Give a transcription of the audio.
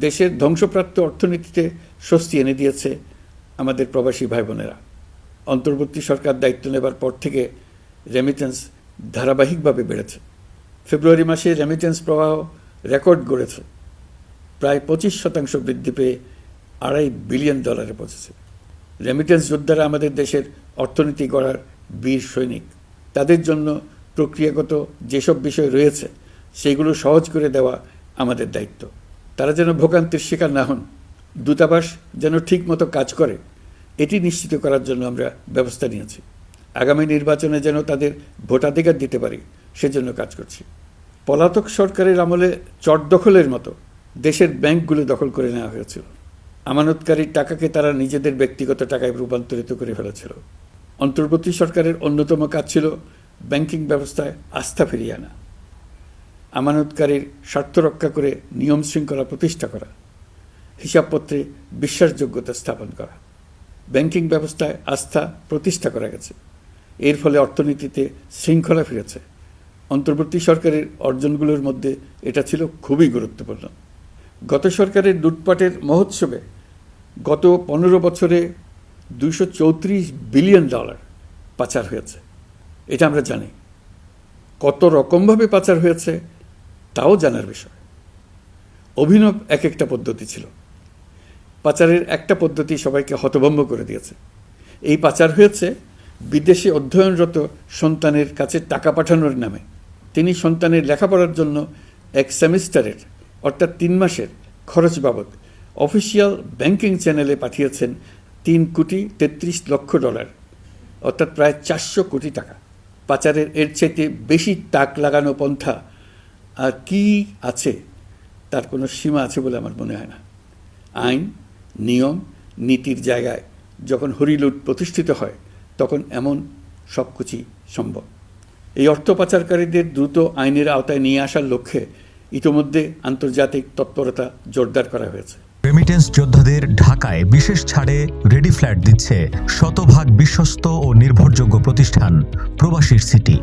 দেশের ধ্বংসপ্রাপ্ত অর্থনীতিতে স্বস্তি এনে দিয়েছে আমাদের প্রবাসী ভাই বোনেরা অন্তর্বর্তী সরকার দায়িত্ব নেবার পর থেকে রেমিটেন্স ধারাবাহিকভাবে বেড়েছে। ফেব্রুয়ারি মাসে রেমিটেন্স প্রবাহ রেকর্ড গড়েছে। প্রায় পঁচিশ শতাংশ বৃদ্ধি পেয়ে আড়াই বিলিয়ন ডলারে পৌঁছেছে। রেমিটেন্স যোদ্ধারা আমাদের দেশের অর্থনীতি গড়ার বীর সৈনিক। তাদের জন্য প্রক্রিয়াগত যেসব বিষয় রয়েছে, সেগুলো সহজ করে দেওয়া আমাদের দায়িত্ব। তারা যেন ভোগান্তির শিকার না হন। দূতাবাস যেন ঠিকমতো কাজ করে, এটি নিশ্চিত করার জন্য আমরা ব্যবস্থা নিয়েছি। আগামী নির্বাচনে যেন তাদের ভোটাধিকার দিতে পারি, সেজন্য কাজ করছি। পলাতক সরকারের আমলে চট দখলের মতো দেশের ব্যাংকগুলো দখল করে নেওয়া হয়েছিল। আমানতকারীর টাকাকে তারা নিজেদের ব্যক্তিগত টাকায় রূপান্তরিত করে ফেলেছিল। অন্তর্বর্তী সরকারের অন্যতম কাজ ছিল ব্যাংকিং ব্যবস্থায় আস্থা ফিরিয়ে আনা। আমানতকারীর স্বার্থ রক্ষা করে নিয়ম শৃঙ্খলা প্রতিষ্ঠা করা, হিসাবপত্রে বিশ্বাসযোগ্যতা স্থাপন করা, ব্যাংকিং ব্যবস্থায় আস্থা প্রতিষ্ঠা করা গেছে। এর ফলে অর্থনীতিতে শৃঙ্খলা ফিরেছে। অন্তর্বর্তী সরকারের অর্জনগুলোর মধ্যে এটা ছিল খুবই গুরুত্বপূর্ণ। গত সরকারের লুটপাটের মহোৎসবে গত পনেরো বছরে দুইশো চৌত্রিশ বিলিয়ন ডলার পাচার হয়েছে। এটা আমরা জানি। কত রকমভাবে পাচার হয়েছে তাও জানার বিষয়। অভিনব এক একটা পদ্ধতি ছিল। পাচারের একটা পদ্ধতি সবাইকে হতভম্ব করে দিয়েছে। এই পাচার হয়েছে বিদেশে অধ্যয়নরত সন্তানের কাছে টাকা পাঠানোর নামে। তিনি সন্তানের লেখাপড়ার জন্য এক সেমিস্টারের, অর্থাৎ তিন মাসের, খরচ বাবদ অফিসিয়াল ব্যাংকিং চ্যানেলে পাঠিয়েছেন তিন কোটি তেত্রিশ লক্ষ ডলার, অর্থাৎ প্রায় চারশো কোটি টাকা। পাচারের এর চাইতে বেশি তাক লাগানো পন্থা আর কি আছে, তার কোনো সীমা আছে বলে আমার মনে হয় না। আইন, নিয়ম, নীতির জায়গায় যখন হরিলুট প্রতিষ্ঠিত হয়, তখন এমন সব কিছুই সম্ভব। এই অর্থ পাচারকারীদের দ্রুত আইনের আওতায় নিয়ে আসার লক্ষ্যে ইতোমধ্যে আন্তর্জাতিক তৎপরতা জোরদার করা হয়েছে। রেমিটেন্স যোদ্ধাদের ঢাকায় বিশেষ ছাড়ে রেডি ফ্ল্যাট দিচ্ছে শতভাগ বিশ্বস্ত ও নির্ভরযোগ্য প্রতিষ্ঠান, প্রবাসীর সিটি